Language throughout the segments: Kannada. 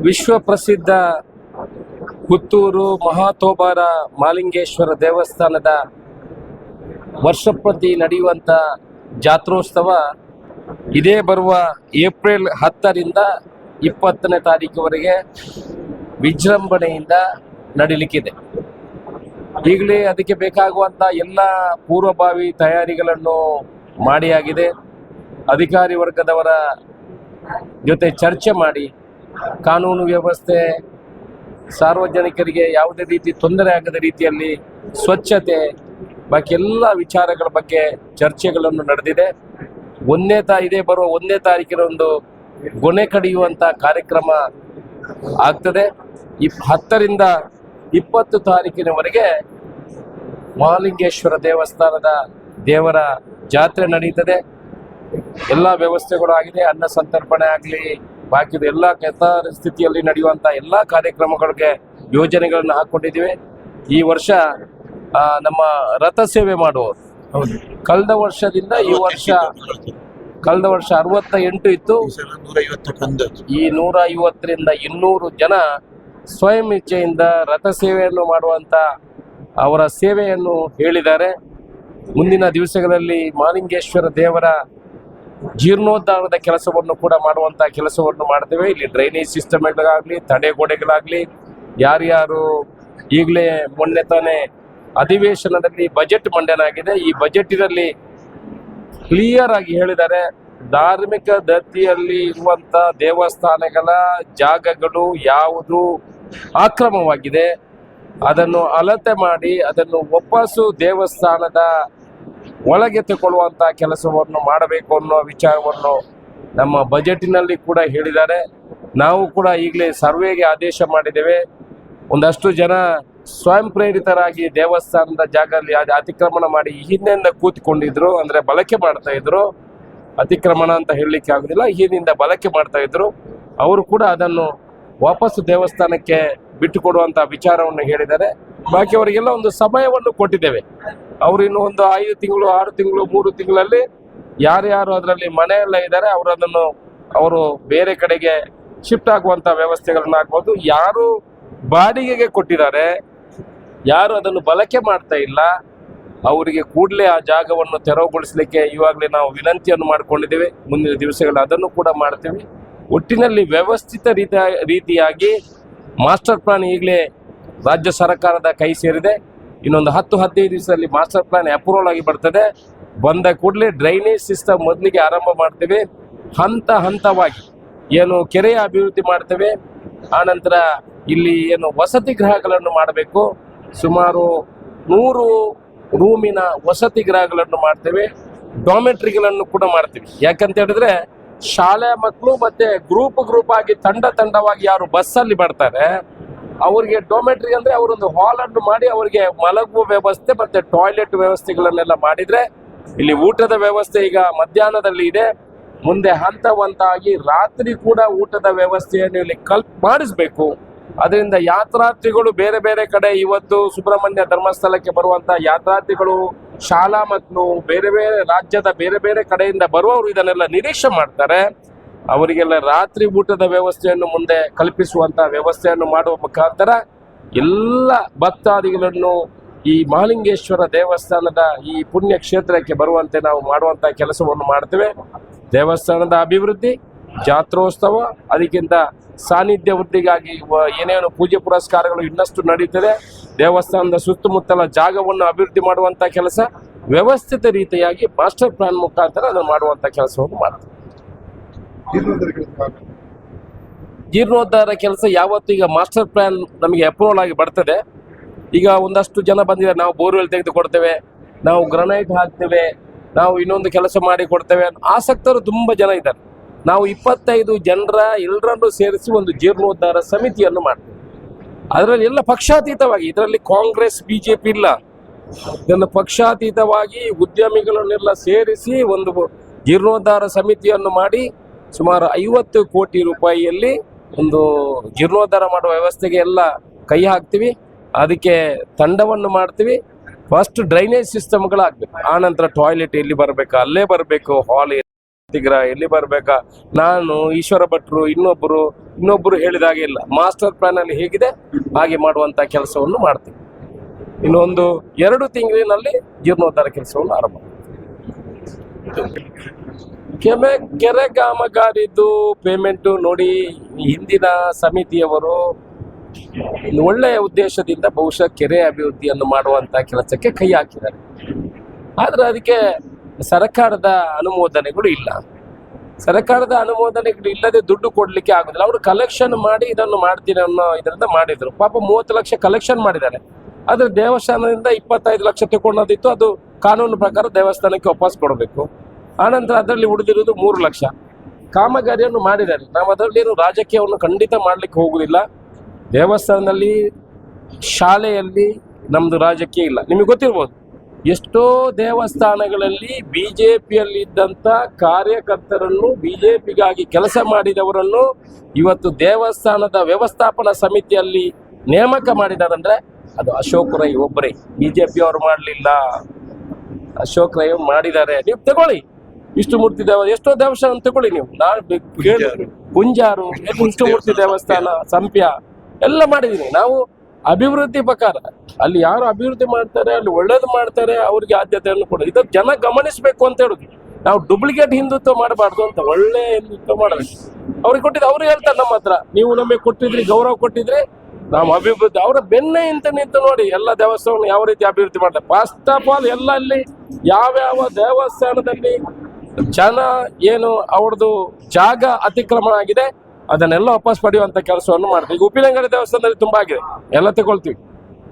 ವಿಶ್ವ ಪ್ರಸಿದ್ಧ ಪುತ್ತೂರು ಮಹಾತೋಬಾರ ಮಾಲಿಂಗೇಶ್ವರ ದೇವಸ್ಥಾನದ ವರ್ಷಪ್ರತಿ ನಡೆಯುವಂಥ ಜಾತ್ರೋತ್ಸವ ಇದೇ ಬರುವ ಏಪ್ರಿಲ್ ಹತ್ತರಿಂದ ಇಪ್ಪತ್ತನೇ ತಾರೀಕುವರೆಗೆ ವಿಜೃಂಭಣೆಯಿಂದ ನಡೀಲಿಕ್ಕಿದೆ. ಈಗಲೇ ಅದಕ್ಕೆ ಬೇಕಾಗುವಂಥ ಎಲ್ಲ ಪೂರ್ವಭಾವಿ ತಯಾರಿಗಳನ್ನು ಮಾಡಿಯಾಗಿದೆ ಅಧಿಕಾರಿ ವರ್ಗದವರ ಜೊತೆ ಚರ್ಚೆ ಮಾಡಿ, ಕಾನೂನು ವ್ಯವಸ್ಥೆ, ಸಾರ್ವಜನಿಕರಿಗೆ ಯಾವುದೇ ರೀತಿ ತೊಂದರೆ ಆಗದ ರೀತಿಯಲ್ಲಿ ಸ್ವಚ್ಛತೆ, ಬಾಕಿ ಎಲ್ಲ ವಿಚಾರಗಳ ಬಗ್ಗೆ ಚರ್ಚೆಗಳನ್ನು ನಡೆದಿದೆ. ಒಂದನೇ ತಾ, ಇದೇ ಬರುವ ಒಂದನೇ ತಾರೀಕಿನೊಂದು ಗೊನೆ ಕಡಿಯುವಂಥ ಕಾರ್ಯಕ್ರಮ ಆಗ್ತದೆ. ಇಪ್, ಹತ್ತರಿಂದ ಇಪ್ಪತ್ತು ತಾರೀಕಿನವರೆಗೆ ಮಹಾಲಿಂಗೇಶ್ವರ ದೇವಸ್ಥಾನದ ದೇವರ ಜಾತ್ರೆ ನಡೀತದೆ ಎಲ್ಲ ವ್ಯವಸ್ಥೆಗಳು ಆಗಿದೆ ಅನ್ನ ಸಂತರ್ಪಣೆ ಆಗಲಿ ಬಾಕಿದ ಎಲ್ಲ ಸ್ಥಿತಿಯಲ್ಲಿ ನಡೆಯುವಂಥ ಎಲ್ಲ ಕಾರ್ಯಕ್ರಮಗಳಿಗೆ ಯೋಜನೆಗಳನ್ನು ಹಾಕ್ಕೊಂಡಿದ್ದೀವಿ ಈ ವರ್ಷ ನಮ್ಮ ರಥ ಸೇವೆ ಮಾಡುವವರು. ಹೌದು. ಕಳೆದ ವರ್ಷದಿಂದ ಈ ವರ್ಷ ಕಳೆದ. ವರ್ಷ ಅರವತ್ತ ಎಂಟು ಇತ್ತು. ಈ ನೂರ ಐವತ್ತಕ್ಕೊಂದು ಈ ನೂರ ಐವತ್ತರಿಂದ ಇನ್ನೂರು ಜನ ಸ್ವಯಂ ಇಚ್ಛೆಯಿಂದ ರಥ ಸೇವೆಯನ್ನು ಮಾಡುವಂತ ಅವರ ಸೇವೆಯನ್ನು ಹೇಳಿದ್ದಾರೆ. ಮುಂದಿನ ದಿವಸಗಳಲ್ಲಿ ಮಾಲಿಂಗೇಶ್ವರ ದೇವರ ಜೀರ್ಣೋದ್ಧಾರದ ಕೆಲಸವನ್ನು ಕೂಡ ಮಾಡುವಂತ ಕೆಲಸವನ್ನು ಮಾಡ್ತೇವೆ. ಇಲ್ಲಿ ಡ್ರೈನೇಜ್ ಸಿಸ್ಟಮ್ಗಳಾಗಲಿ ತಡೆಗೋಡೆಗಳಾಗಲಿ ಯಾರ್ಯಾರು ಈಗಲೇ ಮೊನ್ನೆ ತಾನೇ ಅಧಿವೇಶನದಲ್ಲಿ ಬಜೆಟ್ ಮಂಡನೆ ಆಗಿದೆ ಈ ಬಜೆಟಿನಲ್ಲಿ ಕ್ಲಿಯರ್ ಆಗಿ ಹೇಳಿದ್ದಾರೆ, ಧಾರ್ಮಿಕ ದತ್ತಿಯಲ್ಲಿ ಇರುವಂತ ದೇವಸ್ಥಾನಗಳ ಜಾಗಗಳು ಯಾವುದು ಆಕ್ರಮವಾಗಿದೆ ಅದನ್ನು ಅಳತೆ ಮಾಡಿ, ಅದನ್ನು ವಾಪಸ್ಸು ದೇವಸ್ಥಾನದ ಒಳಗೆ ತಗೊಳ್ಳುವಂತಹ ಕೆಲಸವನ್ನು ಮಾಡಬೇಕು ಅನ್ನೋ ವಿಚಾರವನ್ನು ನಮ್ಮ ಬಜೆಟಿನಲ್ಲಿ ಕೂಡ ಹೇಳಿದ್ದಾರೆ. ನಾವು ಕೂಡ ಈಗಲೇ ಸರ್ವೆಗೆ ಆದೇಶ ಮಾಡಿದ್ದೇವೆ. ಒಂದಷ್ಟು ಜನ ಸ್ವಯಂ ಪ್ರೇರಿತರಾಗಿ ದೇವಸ್ಥಾನದ ಜಾಗದಲ್ಲಿ ಅತಿಕ್ರಮಣ ಮಾಡಿ ಹಿಂದೆಯಿಂದ ಕೂತ್ಕೊಂಡಿದ್ರು. ಅಂದ್ರೆ ಬಳಕೆ ಮಾಡ್ತಾ ಇದ್ರು. ಅತಿಕ್ರಮಣ ಅಂತ ಹೇಳಲಿಕ್ಕೆ ಆಗೋದಿಲ್ಲ. ಹಿಂದಿಂದ ಬಳಕೆ ಮಾಡ್ತಾ ಇದ್ರು. ಅವರು ಕೂಡ ಅದನ್ನು ವಾಪಸ್ ದೇವಸ್ಥಾನಕ್ಕೆ ಬಿಟ್ಟು ಕೊಡುವಂತ ವಿಚಾರವನ್ನು ಹೇಳಿದ್ದಾರೆ. ಬಾಕಿ ಅವರಿಗೆಲ್ಲ ಒಂದು ಸಮಯವನ್ನು ಕೊಟ್ಟಿದ್ದೇವೆ. ಅವರು ಒಂದು ಐದು ತಿಂಗಳು, ಆರು ತಿಂಗಳು, ಮೂರು ತಿಂಗಳಲ್ಲಿ ಯಾರ್ಯಾರು ಅದರಲ್ಲಿ ಮನೆಯಲ್ಲ ಇದ್ದಾರೆ ಅವರು ಅದನ್ನು ಅವರು ಬೇರೆ ಕಡೆಗೆ ಶಿಫ್ಟ್ ಆಗುವಂತ ವ್ಯವಸ್ಥೆಗಳನ್ನ ಆಗ್ಬೋದು. ಯಾರು ಬಾಡಿಗೆಗೆ ಕೊಟ್ಟಿದ್ದಾರೆ, ಯಾರು ಅದನ್ನು ಬಳಕೆ ಮಾಡ್ತಾ ಇಲ್ಲ, ಅವರಿಗೆ ಕೂಡಲೇ ಆ ಜಾಗವನ್ನು ತೆರವುಗೊಳಿಸಲಿಕ್ಕೆ ಇವಾಗಲೇ ನಾವು ವಿನಂತಿಯನ್ನು ಮಾಡಿಕೊಂಡಿದ್ದೇವೆ. ಮುಂದಿನ ದಿವಸಗಳು ಅದನ್ನು ಕೂಡ ಮಾಡ್ತೇವೆ. ಒಟ್ಟಿನಲ್ಲಿ ವ್ಯವಸ್ಥಿತ ರೀತಿಯ ರೀತಿಯಾಗಿ ಮಾಸ್ಟರ್ ಪ್ಲಾನ್ ಈಗಲೇ ರಾಜ್ಯ ಸರ್ಕಾರದ ಕೈ ಸೇರಿದೆ. ಇನ್ನೊಂದು ಹತ್ತು ಹದಿನೈದು ದಿವಸದಲ್ಲಿ ಮಾಸ್ಟರ್ ಪ್ಲಾನ್ ಅಪ್ರೂವಲ್ ಆಗಿ ಬರ್ತದೆ. ಬಂದ ಕೂಡಲೇ ಡ್ರೈನೇಜ್ ಸಿಸ್ಟಮ್ ಮೊದಲಿಗೆ ಆರಂಭ ಮಾಡ್ತೇವೆ. ಹಂತ ಹಂತವಾಗಿ ಏನು ಕೆರೆಯ ಅಭಿವೃದ್ಧಿ ಮಾಡ್ತೇವೆ. ಆನಂತರ ಇಲ್ಲಿ ಏನು ವಸತಿ ಗೃಹಗಳನ್ನು ಮಾಡಬೇಕು. ಸುಮಾರು ನೂರು ರೂಮಿನ ವಸತಿ ಗೃಹಗಳನ್ನು ಮಾಡ್ತೇವೆ. ಡಾಮೆಟ್ರಿಗಳನ್ನು ಕೂಡ ಮಾಡ್ತೀವಿ. ಯಾಕಂತ ಹೇಳಿದ್ರೆ ಶಾಲೆ ಮಕ್ಕಳು ಮತ್ತೆ ಗ್ರೂಪ್ ಗ್ರೂಪ್ ಆಗಿ ತಂಡ ತಂಡವಾಗಿ ಯಾರು ಬಸ್ಸಲ್ಲಿ ಬರ್ತಾರೆ ಅವರಿಗೆ ಡೊಮೆಟ್ರಿ ಅಂದ್ರೆ ಅವರೊಂದು ಹಾಲ್ ಅನ್ನು ಮಾಡಿ ಅವರಿಗೆ ಮಲಗುವ ವ್ಯವಸ್ಥೆ ಮತ್ತೆ ಟಾಯ್ಲೆಟ್ ವ್ಯವಸ್ಥೆಗಳನ್ನೆಲ್ಲ ಮಾಡಿದ್ರೆ ಇಲ್ಲಿ ಊಟದ ವ್ಯವಸ್ಥೆ ಈಗ ಮಧ್ಯಾಹ್ನದಲ್ಲಿ ಇದೆ. ಮುಂದೆ ಹಂತ ಹಂತವಾಗಿ ರಾತ್ರಿ ಕೂಡ ಊಟದ ವ್ಯವಸ್ಥೆಯನ್ನು ಇಲ್ಲಿ ಕಲ್ಪ್ ಮಾಡಿಸ್ಬೇಕು. ಅದರಿಂದ ಯಾತ್ರಾರ್ಥಿಗಳು ಬೇರೆ ಬೇರೆ ಕಡೆ ಇವತ್ತು ಸುಬ್ರಹ್ಮಣ್ಯ ಧರ್ಮಸ್ಥಳಕ್ಕೆ ಬರುವಂತ ಯಾತ್ರಾರ್ಥಿಗಳು, ಶಾಲಾ ಮತ್ತು ಬೇರೆ ಬೇರೆ ರಾಜ್ಯದ ಬೇರೆ ಬೇರೆ ಕಡೆಯಿಂದ ಬರುವವರು ಇದನ್ನೆಲ್ಲ ನಿರೀಕ್ಷೆ ಮಾಡ್ತಾರೆ. ಅವರಿಗೆಲ್ಲ ರಾತ್ರಿ ಊಟದ ವ್ಯವಸ್ಥೆಯನ್ನು ಮುಂದೆ ಕಲ್ಪಿಸುವಂತ ವ್ಯವಸ್ಥೆಯನ್ನು ಮಾಡುವ ಮುಖಾಂತರ ಎಲ್ಲ ಭಕ್ತಾದಿಗಳನ್ನು ಈ ಮಹಾಲಿಂಗೇಶ್ವರ ದೇವಸ್ಥಾನದ ಈ ಪುಣ್ಯ ಕ್ಷೇತ್ರಕ್ಕೆ ಬರುವಂತೆ ನಾವು ಮಾಡುವಂತ ಕೆಲಸವನ್ನು ಮಾಡ್ತೇವೆ. ದೇವಸ್ಥಾನದ ಅಭಿವೃದ್ಧಿ, ಜಾತ್ರೋತ್ಸವ, ಅದಕ್ಕಿಂತ ಸಾನ್ನಿಧ್ಯ ವೃದ್ಧಿಗಾಗಿ ಏನೇನು ಪೂಜೆ ಪುರಸ್ಕಾರಗಳು ಇನ್ನಷ್ಟು ನಡೀತದೆ, ದೇವಸ್ಥಾನದ ಸುತ್ತಮುತ್ತಲ ಜಾಗವನ್ನು ಅಭಿವೃದ್ಧಿ ಮಾಡುವಂತ ಕೆಲಸ, ವ್ಯವಸ್ಥಿತ ರೀತಿಯಾಗಿ ಮಾಸ್ಟರ್ ಪ್ಲಾನ್ ಮುಖಾಂತರ ಅದನ್ನು ಮಾಡುವಂತ ಕೆಲಸವನ್ನು ಮಾಡ್ತೇವೆ. ಜೀರ್ಣೋದ್ಧಾರ ಕೆಲಸ ಯಾವತ್ತು ಈಗ ಮಾಸ್ಟರ್ ಪ್ಲಾನ್ ನಮಗೆ ಅಪ್ರೂವಲ್ ಆಗಿ ಬರ್ತದೆ. ಈಗ ಒಂದಷ್ಟು ಜನ ಬಂದಿದ್ದಾರೆ. ನಾವು ಬೋರ್ವೆಲ್ ತೆಗೆದು ಕೊಡ್ತೇವೆ ನಾವು ಗ್ರನೈಟ್ ಹಾಕ್ತೇವೆ. ನಾವು ಇನ್ನೊಂದು ಕೆಲಸ ಮಾಡಿ ಕೊಡ್ತೇವೆ. ಆಸಕ್ತರು ತುಂಬಾ ಜನ ಇದ್ದಾರೆ. ನಾವು ಇಪ್ಪತ್ತೈದು ಜನರ ಎಲ್ಲರನ್ನು ಸೇರಿಸಿ ಒಂದು ಜೀರ್ಣೋದ್ಧಾರ ಸಮಿತಿಯನ್ನು ಮಾಡ್ತೇವೆ. ಅದರಲ್ಲಿ ಎಲ್ಲ ಪಕ್ಷಾತೀತವಾಗಿ, ಇದರಲ್ಲಿ ಕಾಂಗ್ರೆಸ್, ಬಿಜೆಪಿ ಇಲ್ಲ. ಇದನ್ನು ಪಕ್ಷಾತೀತವಾಗಿ ಉದ್ಯಮಿಗಳನ್ನೆಲ್ಲ ಸೇರಿಸಿ ಒಂದು ಜೀರ್ಣೋದ್ಧಾರ ಸಮಿತಿಯನ್ನು ಮಾಡಿ ಸುಮಾರು ಐವತ್ತು ಕೋಟಿ ರೂಪಾಯಿಯಲ್ಲಿ ಒಂದು ಜೀರ್ಣೋದ್ಧಾರ ಮಾಡುವ ವ್ಯವಸ್ಥೆಗೆ ಎಲ್ಲ ಕೈ ಹಾಕ್ತೀವಿ. ಅದಕ್ಕೆ ತಂಡವನ್ನು ಮಾಡ್ತೀವಿ. ಫಸ್ಟ್ ಡ್ರೈನೇಜ್ ಸಿಸ್ಟಮ್ಗಳಾಗಬೇಕು ಆನಂತರ ಟಾಯ್ಲೆಟ್ ಎಲ್ಲಿ ಬರಬೇಕು, ಅಲ್ಲೇ ಬರಬೇಕು ಹಾಲ್ ತಿಗ್ರ, ಎಲ್ಲಿ ಬರಬೇಕಾ? ನಾನು, ಈಶ್ವರ ಭಟ್ರು ಇನ್ನೊಬ್ಬರು ಇನ್ನೊಬ್ಬರು ಹೇಳಿದಾಗೆ ಇಲ್ಲ. ಮಾಸ್ಟರ್ ಪ್ಲಾನ್ ಅಲ್ಲಿ ಹೇಗಿದೆ, ಹಾಗೆ ಮಾಡುವಂತ ಕೆಲಸವನ್ನು ಮಾಡ್ತೀವಿ. ಇನ್ನೊಂದು ಎರಡು ತಿಂಗಳಿನಲ್ಲಿ ಜೀರ್ಣೋದ್ಧಾರ ಕೆಲಸವನ್ನು ಆರಂಭ. ಕೆಮೆ ಕೆರೆ ಕಾಮಗಾರಿದ್ದು ಪೇಮೆಂಟು ನೋಡಿ ಹಿಂದಿನ ಸಮಿತಿಯವರು ಒಳ್ಳೆಯ ಉದ್ದೇಶದಿಂದ ಬಹುಶಃ ಕೆರೆ ಅಭಿವೃದ್ಧಿಯನ್ನು ಮಾಡುವಂತ ಕೆಲಸಕ್ಕೆ ಕೈ ಹಾಕಿದ್ದಾರೆ. ಆದ್ರೆ ಅದಕ್ಕೆ ಸರ್ಕಾರದ ಅನುಮೋದನೆಗಳು ಇಲ್ಲ. ಸರ್ಕಾರದ ಅನುಮೋದನೆಗಳು ಇಲ್ಲದೆ ದುಡ್ಡು ಕೊಡ್ಲಿಕ್ಕೆ ಆಗುದಿಲ್ಲ. ಅವರು ಕಲೆಕ್ಷನ್ ಮಾಡಿ ಇದನ್ನು ಮಾಡ್ತೀನಿ ಅನ್ನೋ ಇದರಿಂದ ಮಾಡಿದ್ರು. ಪಾಪ ಮೂವತ್ತು ಲಕ್ಷ ಕಲೆಕ್ಷನ್ ಮಾಡಿದ್ದಾರೆ. ಆದ್ರೆ ದೇವಸ್ಥಾನದಿಂದ ಇಪ್ಪತ್ತೈದು ಲಕ್ಷ ತಗೊಂಡೋದಿತ್ತು. ಅದು ಕಾನೂನು ಪ್ರಕಾರ ದೇವಸ್ಥಾನಕ್ಕೆ ವಾಪಸ್ ಕೊಡಬೇಕು. ಆನಂತರ ಅದರಲ್ಲಿ ಉಳಿದಿರುವುದು ಮೂರು ಲಕ್ಷ. ಕಾಮಗಾರಿಯನ್ನು ಮಾಡಿದ್ದಾರೆ. ನಾವು ಅದರಲ್ಲಿ ಏನು ರಾಜಕೀಯವನ್ನು ಖಂಡಿತ ಮಾಡಲಿಕ್ಕೆ ಹೋಗುವುದಿಲ್ಲ. ದೇವಸ್ಥಾನದಲ್ಲಿ, ಶಾಲೆಯಲ್ಲಿ ನಮ್ಮದು ರಾಜಕೀಯ ಇಲ್ಲ. ನಿಮಗೆ ಗೊತ್ತಿರ್ಬೋದು. ಎಷ್ಟೋ ದೇವಸ್ಥಾನಗಳಲ್ಲಿ ಬಿ ಜೆ ಪಿಯಲ್ಲಿದ್ದಂಥ ಕಾರ್ಯಕರ್ತರನ್ನು ಬಿ ಜೆ ಪಿಗಾಗಿ ಕೆಲಸ ಮಾಡಿದವರನ್ನು ಇವತ್ತು ದೇವಸ್ಥಾನದ ವ್ಯವಸ್ಥಾಪನಾ ಸಮಿತಿಯಲ್ಲಿ ನೇಮಕ ಮಾಡಿದಾರಂದ್ರೆ ಅದು ಅಶೋಕ್ ರೈ ಒಬ್ಬರೇ. ಬಿ ಜೆ ಪಿ ಅವರು ಮಾಡಲಿಲ್ಲ. ಅಶೋಕ್ ರೈ ಮಾಡಿದ್ದಾರೆ. ನೀವು ತಗೊಳ್ಳಿ. ಇಷ್ಟು ಮೂರ್ತಿ ದೇವ ಎಷ್ಟೋ ದೇವಸ್ಥಾನ ತಗೊಳ್ಳಿ ನೀವು. ಕೇಳಿ- ಕುಂಜಾರು. ಮೂರ್ತಿ ದೇವಸ್ಥಾನ ಸಂಪ್ಯ ಎಲ್ಲ ಮಾಡಿದೀನಿ ನಾವು ಅಭಿವೃದ್ಧಿ ಪ್ರಕಾರ ಅಲ್ಲಿ ಯಾರು ಅಭಿವೃದ್ಧಿ ಮಾಡ್ತಾರೆ ಅಲ್ಲಿ ಒಳ್ಳೇದು ಮಾಡ್ತಾರೆ ಅವ್ರಿಗೆ ಆದ್ಯತೆಯನ್ನು ಕೊಡೋದು ಇದು ಜನ ಗಮನಿಸಬೇಕು ಅಂತ ಹೇಳುದು. ನಾವು ಡೂಪ್ಲಿಕೇಟ್ ಹಿಂದುತ್ವ ಮಾಡಬಾರ್ದು ಅಂತ ಒಳ್ಳೆ ಹಿಂದುತ್ವ ಮಾಡಬೇಕು. ಅವ್ರಿಗೆ ಕೊಟ್ಟಿದ್ದು ಅವ್ರು ಹೇಳ್ತಾರೆ ನಮ್ಮ ಹತ್ರ. ನೀವು ನಮಗೆ ಕೊಟ್ಟಿದ್ರಿ ಗೌರವ ಕೊಟ್ಟಿದ್ರೆ ನಾವು ಅಭಿವೃದ್ಧಿ, ಅವರ ಬೆನ್ನೆ ಇಂತ ನಿಂತು ನೋಡಿ ಎಲ್ಲ ದೇವಸ್ಥಾನ ಯಾವ ರೀತಿ ಅಭಿವೃದ್ಧಿ ಮಾಡ್ತಾರೆ. ಫಸ್ಟ್ ಆಫ್ ಆಲ್ ಎಲ್ಲ ಅಲ್ಲಿ ಯಾವ್ಯಾವ ದೇವಸ್ಥಾನದಲ್ಲಿ ಜನ ಏನು ಅವ್ರದ್ದು ಜಾಗ ಅತಿಕ್ರಮಣ ಆಗಿದೆ, ಅದನ್ನೆಲ್ಲ ವಾಪಸ್ ಪಡೆಯುವಂತ ಕೆಲಸವನ್ನು ಮಾಡ್ತೀವಿ ಈಗ ಉಪ್ಪಿನಂಗಡಿ ದೇವಸ್ಥಾನದಲ್ಲಿ ತುಂಬಾ ಆಗಿದೆ, ಎಲ್ಲ ತಗೊಳ್ತೀವಿ.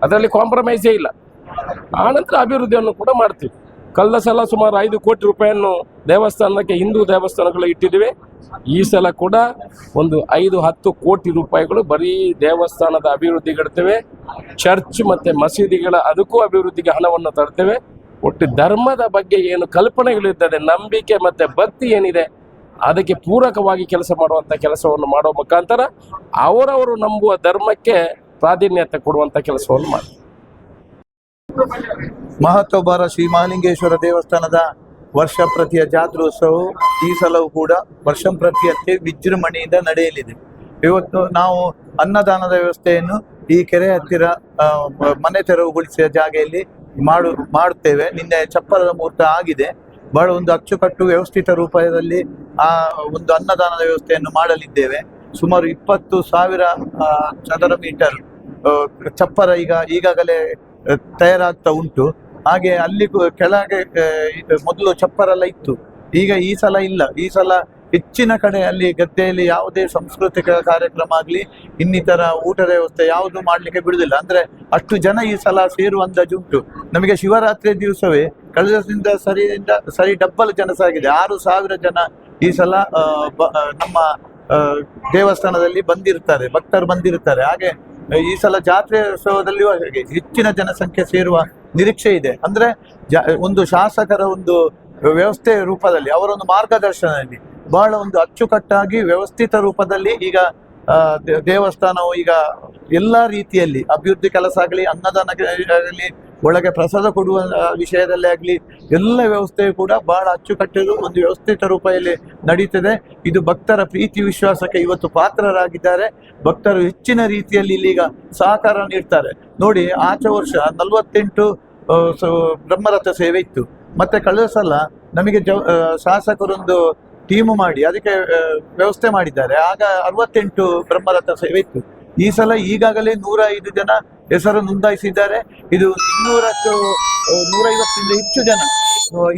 ಅದರಲ್ಲಿ ಕಾಂಪ್ರಮೈಸೇ ಇಲ್ಲ. ಆನಂತರ ಅಭಿವೃದ್ಧಿಯನ್ನು ಕೂಡ ಮಾಡ್ತೀವಿ. ಕಳೆದ ಸಲ ಸುಮಾರು ಐದು ಕೋಟಿ ರೂಪಾಯಿಯನ್ನು ದೇವಸ್ಥಾನಕ್ಕೆ, ಹಿಂದೂ ದೇವಸ್ಥಾನಗಳು ಇಟ್ಟಿದ್ದೀವಿ. ಈ ಸಲ ಕೂಡ ಒಂದು ಐದು, ಹತ್ತು ಕೋಟಿ ರೂಪಾಯಿಗಳು ಬರೀ ದೇವಸ್ಥಾನದ ಅಭಿವೃದ್ಧಿಗಿಡ್ತೇವೆ ಚರ್ಚ್ ಮತ್ತೆ ಮಸೀದಿಗಳ ಅದಕ್ಕೂ ಅಭಿವೃದ್ಧಿಗೆ ಹಣವನ್ನು ತರ್ತೇವೆ. ಒಟ್ಟು ಧರ್ಮದ ಬಗ್ಗೆ ಏನು ಕಲ್ಪನೆಗಳಿರ್ತದೆ ನಂಬಿಕೆ ಮತ್ತೆ ಭಕ್ತಿ ಏನಿದೆ, ಅದಕ್ಕೆ ಪೂರಕವಾಗಿ ಕೆಲಸ ಮಾಡುವಂತ ಕೆಲಸವನ್ನು ಮಾಡುವ ಮುಖಾಂತರ ಅವರವರು ನಂಬುವ ಧರ್ಮಕ್ಕೆ ಪ್ರಾಧಾನ್ಯತೆ ಕೊಡುವಂತ ಕೆಲಸವನ್ನು ಮಾಡಿ ಮಹತ್ವಬಾರ ಶ್ರೀ ಮಹಾಲಿಂಗೇಶ್ವರ ದೇವಸ್ಥಾನದ ವರ್ಷ ಪ್ರತಿಯ ಜಾತ್ರೋತ್ಸವವು ಈ ಸಲವೂ ಕೂಡ ವರ್ಷ ಪ್ರತಿಯಂತೆ ವಿಜೃಂಭಣೆಯಿಂದ ನಡೆಯಲಿದೆ. ಇವತ್ತು ನಾವು ಅನ್ನದಾನದ ವ್ಯವಸ್ಥೆಯನ್ನು ಈ ಕೆರೆ ಹತ್ತಿರ ಮನೆ ತೆರವುಗೊಳಿಸಿದ ಜಾಗೆಯಲ್ಲಿ ಮಾಡು, ಮಾಡುತ್ತೇವೆ. ನಿನ್ನೆ ಚಪ್ಪರದ ಮುಹೂರ್ತ ಆಗಿದೆ. ಬಹಳ ಒಂದು ಅಚ್ಚುಕಟ್ಟು ವ್ಯವಸ್ಥಿತ ರೂಪದಲ್ಲಿ ಆ ಒಂದು ಅನ್ನದಾನದ ವ್ಯವಸ್ಥೆಯನ್ನು ಮಾಡಲಿದ್ದೇವೆ. ಸುಮಾರು ಇಪ್ಪತ್ತು ಸಾವಿರ ಚದರ ಮೀಟರ್ ಚಪ್ಪರ ಈಗ ಈಗಾಗಲೇ ತಯಾರಾಗ್ತಾ ಉಂಟು. ಹಾಗೆ ಅಲ್ಲಿ ಕೆಳಗೆ ಮೊದಲು ಚಪ್ಪರೆಲ್ಲ ಇತ್ತು. ಈಗ ಈ ಸಲ ಇಲ್ಲ. ಈ ಸಲ ಹೆಚ್ಚಿನ ಕಡೆ ಅಲ್ಲಿ ಗದ್ದೆಯಲ್ಲಿ ಯಾವುದೇ ಸಾಂಸ್ಕೃತಿಕ ಕಾರ್ಯಕ್ರಮ ಆಗಲಿ, ಇನ್ನಿತರ ಊಟದ ವ್ಯವಸ್ಥೆ ಯಾವುದು ಮಾಡ್ಲಿಕ್ಕೆ ಬಿಡುದಿಲ್ಲ. ಅಂದ್ರೆ ಅಷ್ಟು ಜನ ಈ ಸಲ ಸೇರುವ ಅಂದಾಜು ಉಂಟು. ನಮಗೆ ಶಿವರಾತ್ರಿ ದಿವಸವೇ ಕಳೆದಿಂದ ಸರಿಯಿಂದ ಸರಿ ಡಬ್ಬಲ್ ಜನ ಸಾಗಿದೆ ಆರು ಸಾವಿರ ಜನ ಈ ಸಲ ನಮ್ಮ ದೇವಸ್ಥಾನದಲ್ಲಿ ಬಂದಿರ್ತಾರೆ. ಭಕ್ತರು ಬಂದಿರ್ತಾರೆ. ಹಾಗೆ ಈ ಸಲ ಜಾತ್ರೆ ಉತ್ಸವದಲ್ಲಿಯೂ ಹಾಗೆ ಹೆಚ್ಚಿನ ಜನಸಂಖ್ಯೆ ಸೇರುವ ನಿರೀಕ್ಷೆ ಇದೆ. ಅಂದ್ರೆ ಒಂದು ಶಾಸಕರ ಒಂದು ವ್ಯವಸ್ಥೆ ರೂಪದಲ್ಲಿ ಅವರ ಒಂದು ಮಾರ್ಗದರ್ಶನದಲ್ಲಿ, ಬಹಳ ಒಂದು ಅಚ್ಚುಕಟ್ಟಾಗಿ ವ್ಯವಸ್ಥಿತ ರೂಪದಲ್ಲಿ ಈಗ ದೇವಸ್ಥಾನವು ಈಗ ಎಲ್ಲ ರೀತಿಯಲ್ಲಿ ಅಭಿವೃದ್ಧಿ ಕೆಲಸ ಆಗಲಿ ಅನ್ನದಾನ ಆಗಲಿ ಒಳಗೆ ಪ್ರಸಾದ ಕೊಡುವ ವಿಷಯದಲ್ಲೇ ಆಗಲಿ, ಎಲ್ಲ ವ್ಯವಸ್ಥೆಯು ಕೂಡ ಬಹಳ ಅಚ್ಚುಕಟ್ಟಲು ಒಂದು ವ್ಯವಸ್ಥಿತ ರೂಪದಲ್ಲಿ ನಡೀತದೆ. ಇದು ಭಕ್ತರ ಪ್ರೀತಿ ವಿಶ್ವಾಸಕ್ಕೆ ಇವತ್ತು ಪಾತ್ರರಾಗಿದ್ದಾರೆ. ಭಕ್ತರು ಹೆಚ್ಚಿನ ರೀತಿಯಲ್ಲಿ ಇಲ್ಲಿಗ ಸಹಕಾರ ನೀಡ್ತಾರೆ. ನೋಡಿ, ಆಚೆ ವರ್ಷ ನಲವತ್ತೆಂಟು ಸ- ಬ್ರಹ್ಮರಥ ಸೇವೆ ಇತ್ತು. ಮತ್ತೆ ಕಳೆದ ಸಲ ನಮಗೆ ಆ, ಶಾಸಕರೊಂದು ಟೀಮ್ ಮಾಡಿ ಅದಕ್ಕೆ ವ್ಯವಸ್ಥೆ ಮಾಡಿದ್ದಾರೆ. ಆಗ ಅರವತ್ತೆಂಟು ಬ್ರಹ್ಮರಥ ಸೇವೆ ಇತ್ತು. ಈ ಸಲ ಈಗಾಗಲೇ ನೂರ ಐದು ಜನ ಹೆಸರು ನೋಂದಾಯಿಸಿದ್ದಾರೆ. ಇದು ಇನ್ನೂರಕ್ಕೂ ನೂರೈವತ್ತರಿಂದ ಹೆಚ್ಚು ಜನ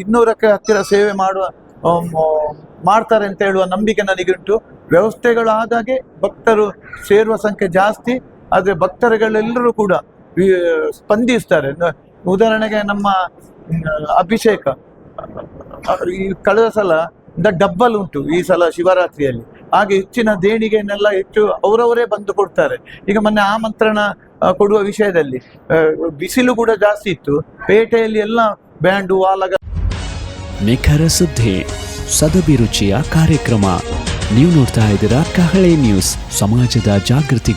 ಇನ್ನೂರಕ್ಕೆ ಹತ್ತಿರ ಸೇವೆ ಮಾಡುವ ಮಾಡ್ತಾರೆ ಅಂತ ಹೇಳುವ ನಂಬಿಕೆ ನನಗುಂಟು. ವ್ಯವಸ್ಥೆಗಳು ಆದಾಗೆ ಭಕ್ತರು ಸೇರುವ ಸಂಖ್ಯೆ ಜಾಸ್ತಿ ಆದರೆ ಭಕ್ತರುಗಳೆಲ್ಲರೂ ಕೂಡ ಸ್ಪಂದಿಸ್ತಾರೆ. ಉದಾಹರಣೆಗೆ ನಮ್ಮ ಅಭಿಷೇಕ. ಈ ಕಳೆದ ಸಲ ದ ಡಬ್ಬಲ್ ಉಂಟು ಈ ಸಲ ಶಿವರಾತ್ರಿಯಲ್ಲಿ. ಹಾಗೆ ಹೆಚ್ಚಿನ ದೇಣಿಗೆಯನ್ನೆಲ್ಲ ಹೆಚ್ಚು ಅವರವರೇ ಬಂದು ಕೊಡ್ತಾರೆ. ಈಗ ಮೊನ್ನೆ ಆಮಂತ್ರಣ ಕೊಡುವ ವಿಷಯದಲ್ಲಿ ಬಿಸಿಲು ಕೂಡ ಜಾಸ್ತಿ ಇತ್ತು. ಪೇಟೆಯಲ್ಲಿ ಎಲ್ಲ ಬ್ಯಾಂಡು, ವಾಲಗ ನಿಖರ ಸುದ್ದಿ ಸದಭಿರುಚಿಯ ಕಾರ್ಯಕ್ರಮ. ನೀವು ನೋಡ್ತಾ ಇದ್ದೀರಾ ಕಹಳೆ ನ್ಯೂಸ್, ಸಮಾಜದ ಜಾಗೃತಿ